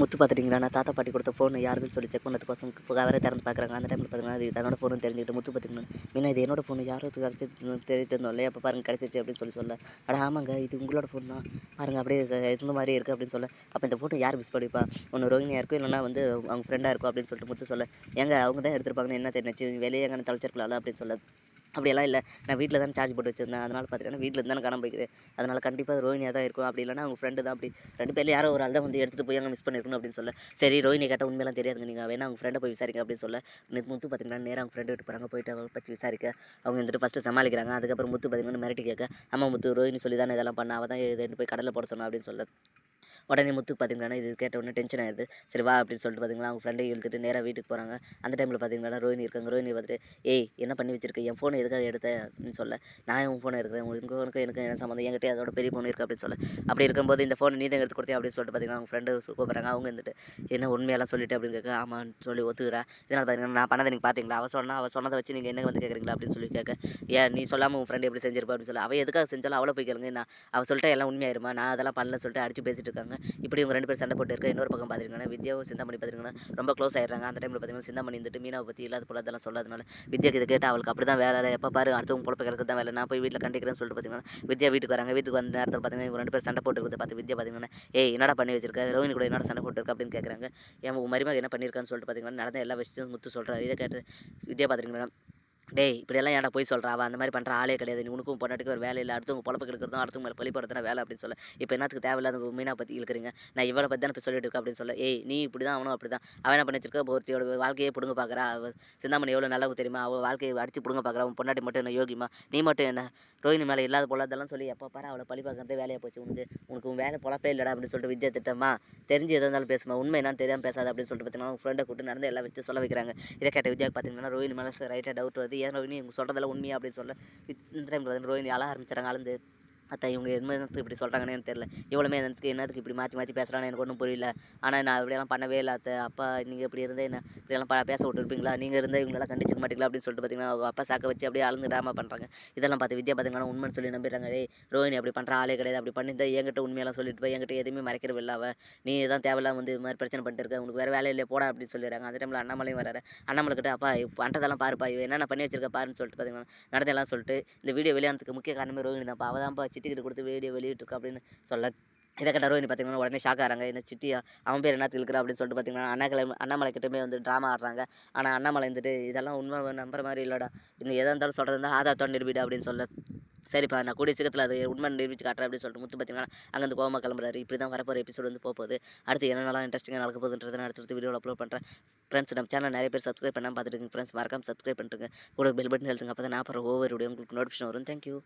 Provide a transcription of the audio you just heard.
முத்து பார்த்துட்டிங்களா? நான் தாத்தா பாட்டி கொடுத்த ஃபோன் யாருன்னு சொல்லி செக் பண்ணதுக்கோசம் கவரை திறந்து பார்க்குறாங்க. அந்த டைமில் பார்த்தீங்கன்னா அது தன்னோட ஃபோனு தெரிஞ்சுக்கிட்டு முத்து பார்த்துக்கணும். மீனா இது என்னோட ஃபோன் யாரோ கிடச்சி தேடிட்டு இருந்தோம் இல்லையா? அப்போ பாருங்க கிடச்சிச்சு அப்படின்னு சொல்லி சொல்ல. அட ஆமாங்க இது உங்களோட ஃபோன் தான். பாருங்கள் அப்படியே இருந்த மாதிரி இருக்குது அப்படின்னு சொல்ல. அப்போ இந்த ஃபோட்டோ யார் மிஸ் பண்ணிப்பா? ஒன்று ரோஹினியாக இருக்கும் இல்லைனா வந்து அவங்க ஃப்ரெண்டாக இருக்கும் அப்படின்னு சொல்லிட்டு முத்து சொல்ல. ஏங்க அவங்க தான் எடுத்துருப்பாங்கன்னு என்ன தெரிஞ்சு வெளியே எங்கே தலைச்சிருக்கலாம் அப்படின்னு சொல்ல. அப்படியெல்லாம் இல்லை. நான் வீட்டில் தான் சார்ஜ் போட்டு வச்சிருந்தேன். அதனால் பார்த்தீங்கன்னா வீட்டில் இருந்து தானே போய்க்குது. அதனால் கண்டிப்பாக ரோஹினியாக தான் இருக்கும். அப்படி இல்லைனா அவங்க ஃப்ரெண்டு தான் அப்படி. ரெண்டு பேர்ல யாரோ ஒரு ஆள் தான் வந்து எடுத்துகிட்டு போய் அங்கே மிஸ் பண்ணிருக்கணும் அப்படின்னு சொல்ல. சரி ரோஹினி கேட்டால் உண்மையெல்லாம் தெரியாதுங்க. நீங்கள் வேணா அவங்க ஃப்ரெண்டை போய் விசாரிக்க அப்படின்னு சொல்ல. நேற்று முத்து பார்த்தீங்கன்னா நேராக அவங்க ஃப்ரெண்டு விட்டு போகிறாங்க போயிட்டு அவங்க பற்றி விசாரிக்க. அவங்க வந்துட்டு ஃபஸ்ட்டு சமாளிக்கிறாங்க. அதுக்கப்புறம் முத்து பார்த்தீங்கன்னா மிரட்டி கேட்க அம்மா முத்து ரோஹினி சொல்லி தானே இதெல்லாம் பண்ண. அவள் தான் இது போய் கடலில் போட சொன்னா அப்படின்னு சொல்ல. உடனே முத்து பார்த்தீங்கன்னா இது கேட்ட உடனே டென்ஷன் ஆயிடுது. சரி வா அப்படின்னு சொல்லிட்டு பார்த்தீங்கன்னா அவங்க ஃப்ரெண்டை இழுத்துட்டு நேராக வீட்டுக்கு போகிறாங்க அந்த டைமில் பார்த்தீங்கன்னா ரோஹினி இருக்காங்க. ரோஹினி பார்த்துட்டு ஏய் என்ன பண்ணி வச்சிருக்க? என் ஃபோனை எதுக்காக எடுத்த? அப்படின்னு சொல்ல நான் உன் ஃபோனை எடுக்கிறேன். உங்கள் ஃபோனுக்கு எனக்கு என்ன சம்மந்தம்? என்கிட்ட அதோட பெரிய ஃபோன் இருக்குது அப்படின்னு சொல்ல. அப்படி இருக்கும்போது இந்த ஃபோனை நீ தான் எடுத்து கொடுத்தேன் அப்படின்னு சொல்லிட்டு பார்த்தீங்கன்னா அவங்க ஃப்ரெண்டு கூப்பிட்றாங்க. அவங்க வந்துட்டு என்ன உண்மையெல்லாம் சொல்லிட்டு? அப்படின்னு கேட்க ஆமான்னு சொல்லி ஒத்துக்கிறா. இதனால் பார்த்தீங்கன்னா நான் பண்ணதை நீங்கள் பார்த்தீங்களா அவள் சொன்னால் அவள் சொன்னதை வச்சு நீங்கள் என்ன வந்து கேட்குறீங்களா? அப்படின்னு சொல்லி கேட்க ஏன் நீ சொல்லாமல் உன் ஃப்ரெண்டு எப்படி செஞ்சிருப்பா? அப்படின்னு சொல்லி அவள் எதுக்காக செஞ்சாலும் அவளை போய் கேளுங்க நான் அவள் சொல்லிட்டு எல்லாம் உண்மையாயிருமா? நான் அதெல்லாம் பண்ணல சொல்லிட்டு அடிச்சு பேசிட்டு இருக்காங்க. இப்படி இவங்க ரெண்டு பேரும் சண்டை போட்டு இருக்க இன்னொரு பக்கம் பார்த்துருக்காங்க வித்யாவும் சிந்தாமணி பார்த்துருக்காங்க ரொம்ப க்ளோஸ் ஆயிடுறாங்க. அந்த டைமில் பார்த்தீங்கன்னா சிந்தாமணி வந்துட்டு மீனாவை பற்றி இல்லாத போல அதெல்லாம் சொல்லாதனால வித்யாக்கு இதை கேட்டால் அவளுக்கு அப்படி தான் வேலை எப்போ பாரு அடுத்தவங்க பொழப்பு கிடக்கு தான் வேலை நான் போய் வீட்டில் கண்டிக்கிறேன்னு சொல்லிட்டு பார்த்தீங்கன்னா வித்யா வீட்டுக்கு வராங்க. வீட்டுக்கு வந்த நேரத்தில் பார்த்தீங்கன்னா இவங்க ரெண்டு பேரும் சண்டை போட்டு பார்த்து வித்யா பார்த்தீங்கன்னா ஏய் என்னடா பண்ணி வச்சிருக்க? ரோஹினி கூட என்னடா சண்டை போட்டுருக்கு அப்படின்னு கேட்குறாங்க என் உன் மருமக என்ன பண்ணியிருக்கான்னு சொல்லிட்டு பார்த்தீங்கன்னா நடந்த எல்லா விஷயத்தையும் முத்து சொல்கிறாரு இதை கேட்டு வித்யா பார்த்துருக்கீங்களா டேய் இப்படியெல்லாம் ஏன்டா போய் சொல்கிறா அவள் அந்த மாதிரி பண்ணுற ஆளே கிடையாது. நீ உனக்கும் பொண்ணாட்டுக்கு ஒரு வேலை இல்லை. அடுத்தவங்க பொழப்பு கெடுக்கிறதும் அடுத்தவங்க மேலே பழி வேலை அப்படின்னு சொல்ல. இப்போ என்னத்துக்கு தேவையில்லாத மீனா பற்றி இருக்கிறீங்க நான் இவளை பற்றி தான் இப்போ சொல்லிட்டு இருக்கேன் அப்படின்னு சொல்ல. ஏய் நீ இப்படி தான் அவனும் அப்படி தான் அவன் என்ன பண்ணிச்சிருக்க ஒருத்தியோட வாழ்க்கையே பிடுங்க பார்க்குறா சிந்தாமணி எவ்வளோ நல்லவு தெரியுமா? அவள் வாழ்க்கையை அடிச்சு பிடுங்க பார்க்குறா அவன் பொண்டாட்டி மட்டும் என்ன யோகிமா? நீ மட்டும் என்ன? ரோஹினி மேலே இல்லாத போல சொல்லி எப்போ பாரு அவளை பழி பார்க்கறது வேலையாக போச்சு. உனக்கு உனக்கு உன் வேலை பொழப்பே இல்லைடா அப்படின்னு சொல்லிட்டு வித்யா திட்டமா? தெரிஞ்சு எதாக இருந்தாலும் பேசுமா? உண்மை என்னன்னு தெரியாமல் பேசாது அப்படின்னு சொல்லிட்டு பார்த்தீங்கன்னா உன் ஃப்ரெண்டை கூட்டு நடந்து எல்லா வச்சு சொல்ல வைக்கிறாங்க. இதை கேட்ட வித்யாவுக்கு பார்த்தீங்கன்னா ரோஹினி மேலே ரைட்டாக டவுட் வருது. ஏன் ரோஹினி இவங்க சொல்கிறதெல்லாம் உண்மையா அப்படின்னு சொல்ல. இந்த டைம் ரோஹினி அழ ஆரம்பிச்சிடறாங்க அழுந்து. அத்தை இவங்க என்னத்துக்கு இப்படி சொல்கிறாங்கன்னு எனக்கு தெரியல. இவ்வளோமே என்னத்துக்கு என்னத்துக்கு இப்படி மாற்றி மாற்றி பேசுகிறான்னு எனக்கு ஒன்றும் புரியல. ஆனால் நான் இப்படியெல்லாம் பண்ணவே இல்லை அத்தை. அப்பா நீங்கள் இப்படி இருந்தே என்ன? இப்படியெல்லாம் ப- பேச விட்டுருப்பீங்களா? நீங்கள் இருந்தால் இவங்களெல்லாம் கண்டிச்சிக்க மாட்டீங்களா? அப்படின்னு சொல்லிட்டு பார்த்தீங்கன்னா அப்பா சாக்க வச்சு அப்படியே அழுந்து ட்ராமா பண்ணுறாங்க இதெல்லாம் பார்த்து வித்யா பார்த்தீங்கன்னா உண்மைன்னு சொல்லி நம்பிடுறாங்க. டேய் ரோஹினி அப்படி பண்ணுற ஆளே கிடையாது. அப்படி பண்ணியிருந்தா என்கிட்ட உண்மையெல்லாம் சொல்லிட்டு போய் என்கிட்ட எதுவுமே மறைக்கிறவில்ல இல்லை அவ. நீ தான் தேவையில்லாம் வந்து இது மாதிரி பிரச்சனை பண்ணிட்டு இருக்க. உனக்கு வேறு வேலை இல்லையே போடா அப்படின்னு சொல்லிடுறாங்க. அந்த டைமில் அண்ணாமலையும் வராரு அண்ணாமலைக்கிட்ட அப்பா பண்ணுறதெல்லாம் பாருப்பா. என்னென்ன பண்ணி வச்சிருக்க பாருன்னு சொல்லிட்டு பார்த்தீங்கன்னா நடந்தெல்லாம் சொல்லிட்டு இந்த வீடியோ வெளியானதுக்கு முக்கிய காரணமே ரோஹினி தான் அவள் தான் சிட்டிக்கிட்ட கொடுத்து வீடியோ வெளியிட்டிருக்கா அப்படின்னு சொல்ல இதை கேட்ட ரோஹினி பார்த்தீங்கன்னா உடனே ஷாக் ஆகிறாங்க. என்ன சிட்டியா அவன் பேர் என்ன இருக்கிறா அப்படின்னு சொல்லிட்டு பார்த்தீங்கன்னா அண்ணாமலை அண்ணாமலை கிட்டமே வந்து ட்ராமா ஆடுறாங்க. ஆனால் அண்ணாமலை வந்துட்டு இதெல்லாம் உண்மை நம்புற மாதிரி இல்லைடா. இன்னும் எதாக இருந்தாலும் சொல்கிறது இருந்தால் ஆதாரத்தோட நிரூபிடா அப்படின்னு சொல்ல சரிப்பா நான் கூடிய சீக்கிரத்தில் அது உண்மை நிரூபிச்சு காட்டுறேன் அப்படின்னு சொல்லிட்டு முத்து பார்த்தீங்கன்னா அங்கேருந்து கோமா கிளம்புறாரு. இப்படி தான் வரப்போகிற எபிசோடு வந்து போகுது அடுத்து என்னென்னலாம் இன்ட்ரெஸ்டிங்காக நடக்க போகுதுன்றதை நான் அடுத்தடுத்து வீடியோவில் அப்லோட் பண்ணுறேன் ஃப்ரெண்ட்ஸ் நம்ம சேனல் நிறைய பேர் சப்ஸ்கிரைப் பண்ணாமல் பார்த்துட்டு ஃப்ரெண்ட்ஸ் மறக்காமல் சப்ஸ்கிரைப் பண்ணிட்டுங்க கூட பெல் பட்டன் எழுதுங்க அப்போ தான் நான் அப்புறம் ஒவ்வொரு வீடியோ உங்களுக்கு நோட்டிஃபிகேஷன் வரும். தேங்க்யூ